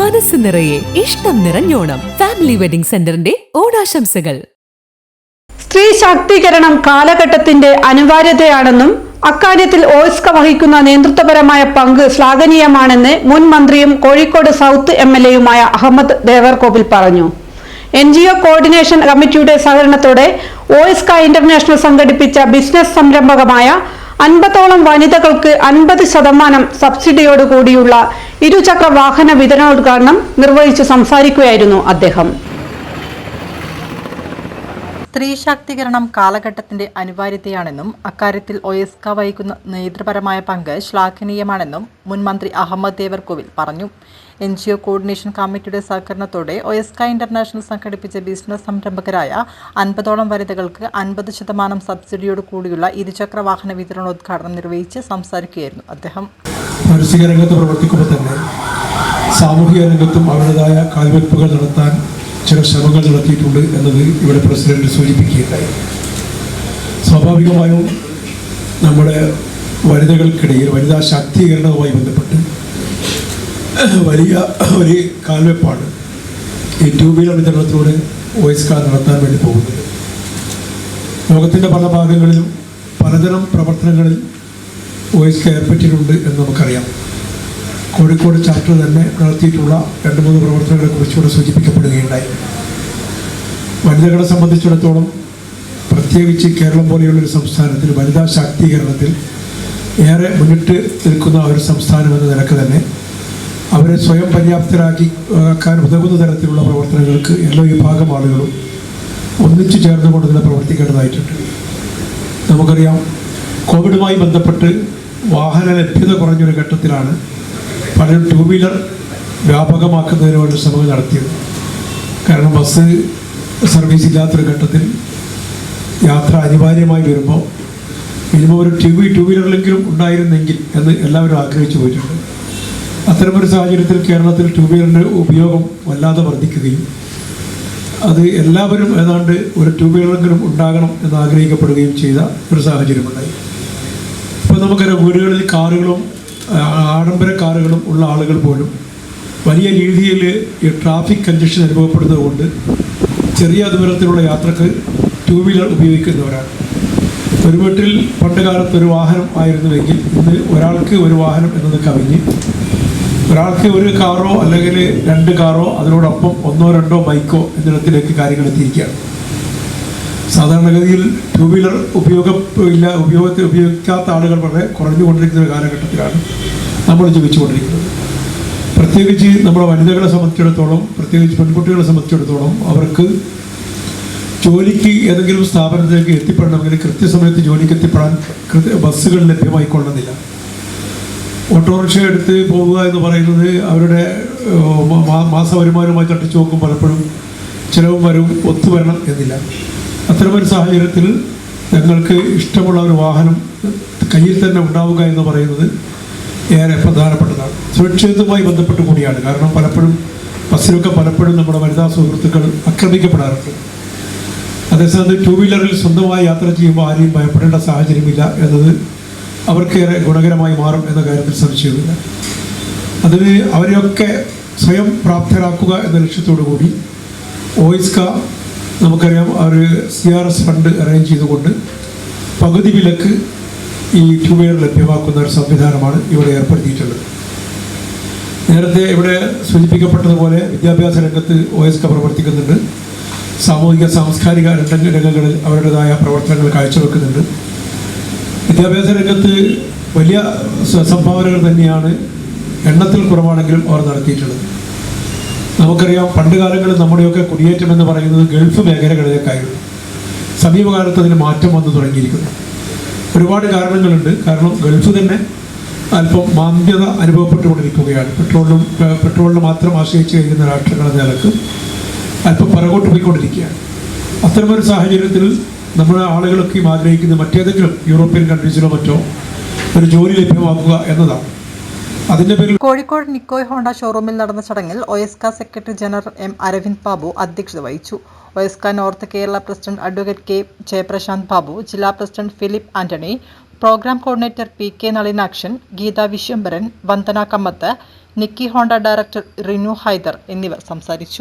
മനസ്സ് നിറയെ ഇഷ്ടം നിറഞ്ഞോണം. ഫാമിലി വെഡിംഗ് സെന്ററിന്റെ ഓണാശംസകൾ. സ്ത്രീ ശാക്തീകരണം കാലഘട്ടത്തിന്റെ അനിവാര്യതയാണെന്നും അക്കാര്യത്തിൽ ഓസ്ക വഹിക്കുന്ന നേതൃത്വപരമായ പങ്ക് ശ്ലാഘനീയമാണെന്ന് മുൻ മന്ത്രിയും കോഴിക്കോട് സൗത്ത് എം എൽ എയുമായ അഹമ്മദ് ദേവർകോവിൽ പറഞ്ഞു. എൻ ജി ഒ കോർഡിനേഷൻ കമ്മിറ്റിയുടെ സഹകരണത്തോടെ ഓയിസ്ക ഇന്റർനാഷണൽ സംഘടിപ്പിച്ച ബിസിനസ് സംരംഭകമായ അൻപതോളം വനിതകൾക്ക് അൻപത് ശതമാനം സബ്സിഡിയോടുകൂടിയുള്ള ഇരുചക്ര വാഹന വിതരണോദ്ഘാടനം നിർവഹിച്ച് സംസാരിക്കുകയായിരുന്നു അദ്ദേഹം. സ്ത്രീ ശാക്തീകരണം കാലഘട്ടത്തിന്റെ അനിവാര്യതയാണെന്നും അക്കാര്യത്തിൽ ഒയസ്ക വഹിക്കുന്ന നേതൃപരമായ പങ്ക് ശ്ലാഘനീയമാണെന്നും മുൻമന്ത്രി അഹമ്മദ് ദേവർകോവിൽ പറഞ്ഞു. എൻ ജി ഒ കോർഡിനേഷൻ കമ്മിറ്റിയുടെ സഹകരണത്തോടെ ഒയസ്ക ഇന്റർനാഷണൽ സംഘടിപ്പിച്ച ബിസിനസ് സംരംഭകരായ അൻപതോളം വനിതകൾക്ക് അൻപത് ശതമാനം സബ്സിഡിയോട് കൂടിയുള്ള ഇരുചക്ര വാഹന വിതരണോദ്ഘാടനം നിർവഹിച്ച് സംസാരിക്കുകയായിരുന്നു അദ്ദേഹം. മാനസിക രംഗത്ത് പ്രവർത്തിക്കുമ്പോൾ തന്നെ സാമൂഹിക രംഗത്തും അവരുടേതായ കാൽവെപ്പുകൾ നടത്താൻ ചില ശ്രമങ്ങൾ നടത്തിയിട്ടുണ്ട് എന്നത് ഇവിടെ പ്രസിഡന്റ് സൂചിപ്പിക്കുകയുണ്ടായി. സ്വാഭാവികമായും നമ്മുടെ വനിതകൾക്കിടയിൽ വനിതാ ശാക്തീകരണവുമായി ബന്ധപ്പെട്ട് വലിയ ഒരു കാൽവെപ്പാണ് ഈ ടൂ വീലർ വിതരണത്തിലൂടെ വോയിസ് കാർ നടത്താൻ വേണ്ടി പോകുന്നത്. ലോകത്തിന്റെ പല ഭാഗങ്ങളിലും പലതരം പ്രവർത്തനങ്ങളിൽ വോയിസ് ഏർപ്പെട്ടിട്ടുണ്ട് എന്ന് നമുക്കറിയാം. കോഴിക്കോട് ചാപ്റ്റർ തന്നെ നടത്തിയിട്ടുള്ള രണ്ട് മൂന്ന് പ്രവർത്തനങ്ങളെ കുറിച്ചുകൂടെ സൂചിപ്പിക്കപ്പെടുകയുണ്ടായി. വനിതകളെ സംബന്ധിച്ചിടത്തോളം പ്രത്യേകിച്ച് കേരളം പോലെയുള്ളൊരു സംസ്ഥാനത്തിൽ വനിതാ ശാക്തീകരണത്തിൽ ഏറെ മുന്നിട്ട് നിൽക്കുന്ന ഒരു സംസ്ഥാനം എന്ന നിലയ്ക്ക് തന്നെ അവരെ സ്വയം പര്യാപ്തരാക്കി ആക്കാൻ ഉതകുന്ന തരത്തിലുള്ള പ്രവർത്തനങ്ങൾക്ക് എല്ലാ വിഭാഗം ആളുകളും ഒന്നിച്ചു ചേർന്നുകൊണ്ട് തന്നെ പ്രവർത്തിക്കേണ്ടതായിട്ടുണ്ട്. നമുക്കറിയാം കോവിഡുമായി ബന്ധപ്പെട്ട് വാഹന ലഭ്യത കുറഞ്ഞൊരു ഘട്ടത്തിലാണ് പലരും ടൂ വീലർ വ്യാപകമാക്കുന്നതിന് വേണ്ടി ശ്രമങ്ങൾ നടത്തിയത്. കാരണം ബസ് സർവീസ് ഇല്ലാത്തൊരു ഘട്ടത്തിൽ യാത്ര അനിവാര്യമായി വരുമ്പോൾ മിനിമം ഒരു ടു ടൂ വീലറിലെങ്കിലും ഉണ്ടായിരുന്നെങ്കിൽ എന്ന് എല്ലാവരും ആഗ്രഹിച്ചു പോയിട്ടുണ്ട്. അത്തരമൊരു സാഹചര്യത്തിൽ കേരളത്തിൽ ടൂ വീലറിന്റെ ഉപയോഗം വല്ലാതെ വർദ്ധിക്കുകയും അത് എല്ലാവരും ഏതാണ്ട് ഒരു ടൂ വീലറെങ്കിലും ഉണ്ടാകണം എന്ന് ആഗ്രഹിക്കപ്പെടുകയും ചെയ്ത ഒരു സാഹചര്യമുണ്ടായി. ഇപ്പോൾ നമുക്കറിയാം വീടുകളിൽ കാറുകളും ആഡംബര കാറുകളും ഉള്ള ആളുകൾ പോലും വലിയ രീതിയിൽ ഈ ട്രാഫിക് കഞ്ചക്ഷൻ അനുഭവപ്പെടുന്നത് കൊണ്ട് ചെറിയ ദൂരത്തിലുള്ള യാത്രയ്ക്ക് ടൂ വീലർ ഉപയോഗിക്കുന്നവരാണ്. ഒരു വീട്ടിൽ പണ്ട് കാലത്ത് ഒരു വാഹനം ആയിരുന്നുവെങ്കിൽ ഇന്ന് ഒരാൾക്ക് ഒരു വാഹനം എന്നത് കവിഞ്ഞ് ഒരാൾക്ക് ഒരു കാറോ അല്ലെങ്കിൽ രണ്ട് കാറോ അതിനോടൊപ്പം ഒന്നോ രണ്ടോ ബൈക്കോ എന്നിടത്തിലേക്ക് കാര്യങ്ങൾ എത്തിയിരിക്കുകയാണ്. സാധാരണഗതിയിൽ ടു വീലർ ഉപയോഗമില്ല ഉപയോഗത്തിൽ ഉപയോഗിക്കാത്ത ആളുകൾ വളരെ കുറഞ്ഞുകൊണ്ടിരിക്കുന്ന ഒരു കാലഘട്ടത്തിലാണ് നമ്മൾ ജീവിച്ചുകൊണ്ടിരിക്കുന്നത്. പ്രത്യേകിച്ച് നമ്മുടെ വനിതകളെ സംബന്ധിച്ചിടത്തോളം പ്രത്യേകിച്ച് പെൺകുട്ടികളെ സംബന്ധിച്ചിടത്തോളം അവർക്ക് ജോലിക്ക് ഏതെങ്കിലും സ്ഥാപനത്തിലേക്ക് എത്തിപ്പെടണമെങ്കിൽ കൃത്യസമയത്ത് ജോലിക്ക് എത്തിപ്പെടാൻ കൃത്യ ബസ്സുകൾ ലഭ്യമായിക്കൊള്ളുന്നില്ല. ഓട്ടോറിക്ഷ എടുത്ത് പോവുക എന്ന് പറയുന്നത് അവരുടെ മാസവരുമാനവുമായി തട്ടിച്ചു നോക്കും പലപ്പോഴും ചിലവും വരും ഒത്തുവരണം എന്നില്ല. അത്തരമൊരു സാഹചര്യത്തിൽ ഞങ്ങൾക്ക് ഇഷ്ടമുള്ള ഒരു വാഹനം കയ്യിൽ തന്നെ ഉണ്ടാവുക എന്ന് പറയുന്നത് ഏറെ പ്രധാനപ്പെട്ടതാണ്. സുരക്ഷിതവുമായി ബന്ധപ്പെട്ട് കൂടിയാണ്. കാരണം പലപ്പോഴും ബസ്സിലൊക്കെ പലപ്പോഴും നമ്മുടെ വനിതാ സുഹൃത്തുക്കൾ ആക്രമിക്കപ്പെടാറുണ്ട്. അതേസമയത്ത് ടൂ വീലറിൽ സ്വന്തമായി യാത്ര ചെയ്യുമ്പോൾ ആരെയും ഭയപ്പെടേണ്ട സാഹചര്യമില്ല എന്നത് അവർക്കേറെ ഗുണകരമായി മാറും എന്ന കാര്യത്തിൽ സംശയമില്ല അതിന് അവരെയൊക്കെ സ്വയം പ്രാപ്തരാക്കുക എന്ന ലക്ഷ്യത്തോടു കൂടി ഓയിസ്ക നമുക്കറിയാം അവർ C R S fund arrange ചെയ്തുകൊണ്ട് പകുതി വിലക്ക് ഈ ടൂ ലഭ്യമാക്കുന്ന ഒരു സംവിധാനമാണ് ഇവിടെ ഏർപ്പെടുത്തിയിട്ടുള്ളത്. നേരത്തെ ഇവിടെ സൂചിപ്പിക്കപ്പെട്ടതുപോലെ വിദ്യാഭ്യാസ രംഗത്ത് ഒ എസ് കെ പ്രവർത്തിക്കുന്നുണ്ട്. സാമൂഹിക സാംസ്കാരിക രംഗ രംഗങ്ങളിൽ അവരുടേതായ പ്രവർത്തനങ്ങൾ കാഴ്ചവെക്കുന്നുണ്ട്. വിദ്യാഭ്യാസ രംഗത്ത് വലിയ സംഭാവനകൾ തന്നെയാണ് എണ്ണത്തിൽ കുറവാണെങ്കിലും അവർ നടത്തിയിട്ടുള്ളത്. നമുക്കറിയാം പണ്ട് കാലങ്ങളിൽ നമ്മുടെയൊക്കെ കുടിയേറ്റം എന്ന് പറയുന്നത് ഗൾഫ് മേഖലകളിലേക്കായിരുന്നു. സമീപകാലത്ത് അതിന് മാറ്റം വന്നു തുടങ്ങിയിരിക്കുന്നു. ഒരുപാട് കാരണങ്ങളുണ്ട്. കാരണം ഗൾഫ് തന്നെ അല്പം മാന്ദ്യത അനുഭവപ്പെട്ടുകൊണ്ടിരിക്കുകയാണ്. പെട്രോളിനും പെട്രോളിന് മാത്രം ആശ്രയിച്ച് കഴിയുന്ന രാഷ്ട്രങ്ങൾ എന്ന നിലയ്ക്ക് അല്പം പിറകോട്ട് പോയിക്കൊണ്ടിരിക്കുകയാണ് അത്തരമൊരു സാഹചര്യത്തിൽ നമ്മുടെ ആളുകളൊക്കെയും ആഗ്രഹിക്കുന്ന മറ്റേതെങ്കിലും യൂറോപ്യൻ കൺട്രീസിലോ മറ്റോ ഒരു ജോലി ലഭ്യമാക്കുക എന്നതാണ്. കോഴിക്കോട് നിക്കോയ് ഹോണ്ട ഷോറൂമിൽ നടന്ന ചടങ്ങിൽ OISCA secretary general M Aravind Babu അധ്യക്ഷത വഹിച്ചു. OISCA north Kerala president advocate K Jayaprashant Babu ജില്ലാ president Philip Antony programme coordinator P K Nalinakshan Geetha Vishwambharan Vandana Kamath Nikki Honda director Rinu Haider എന്നിവർ സംസാരിച്ചു.